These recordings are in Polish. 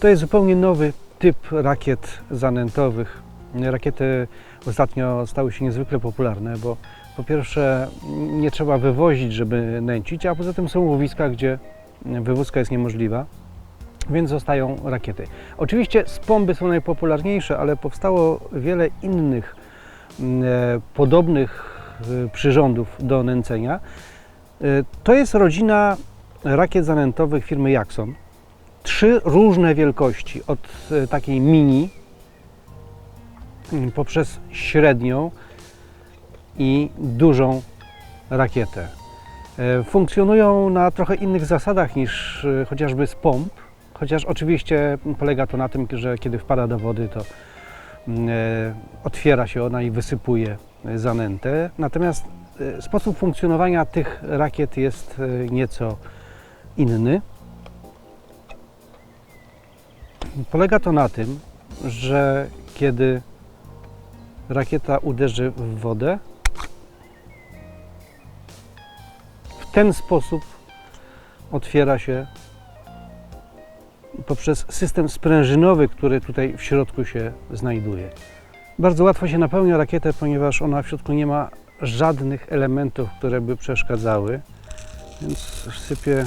To jest zupełnie nowy typ rakiet zanętowych. Rakiety ostatnio stały się niezwykle popularne, bo po pierwsze nie trzeba wywozić, żeby nęcić, a poza tym są łowiska, gdzie wywózka jest niemożliwa, więc zostają rakiety. Oczywiście spomby są najpopularniejsze, ale powstało wiele innych mm, e, podobnych e, przyrządów do nęcenia. E, To jest rodzina rakiet zanętowych firmy Jackson. Trzy różne wielkości, od e, takiej mini mm, poprzez średnią i dużą rakietę. E, Funkcjonują na trochę innych zasadach niż e, chociażby z pomp, chociaż oczywiście polega to na tym, że kiedy wpada do wody, to mm, otwiera się ona i wysypuje zanętę. Natomiast sposób funkcjonowania tych rakiet jest nieco inny. Polega to na tym, że kiedy rakieta uderzy w wodę, w ten sposób otwiera się poprzez system sprężynowy, który tutaj w środku się znajduje. Bardzo łatwo się napełnia rakietę, ponieważ ona w środku nie ma żadnych elementów, które by przeszkadzały. Więc sypię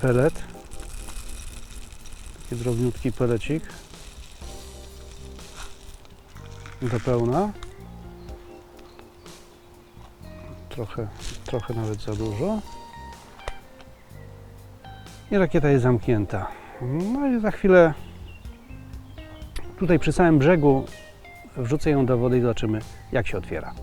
pelet, taki drobniutki pelecik do pełna. Trochę, trochę nawet za dużo. I rakieta jest zamknięta. No i za chwilę tutaj przy samym brzegu wrzucę ją do wody i zobaczymy jak się otwiera.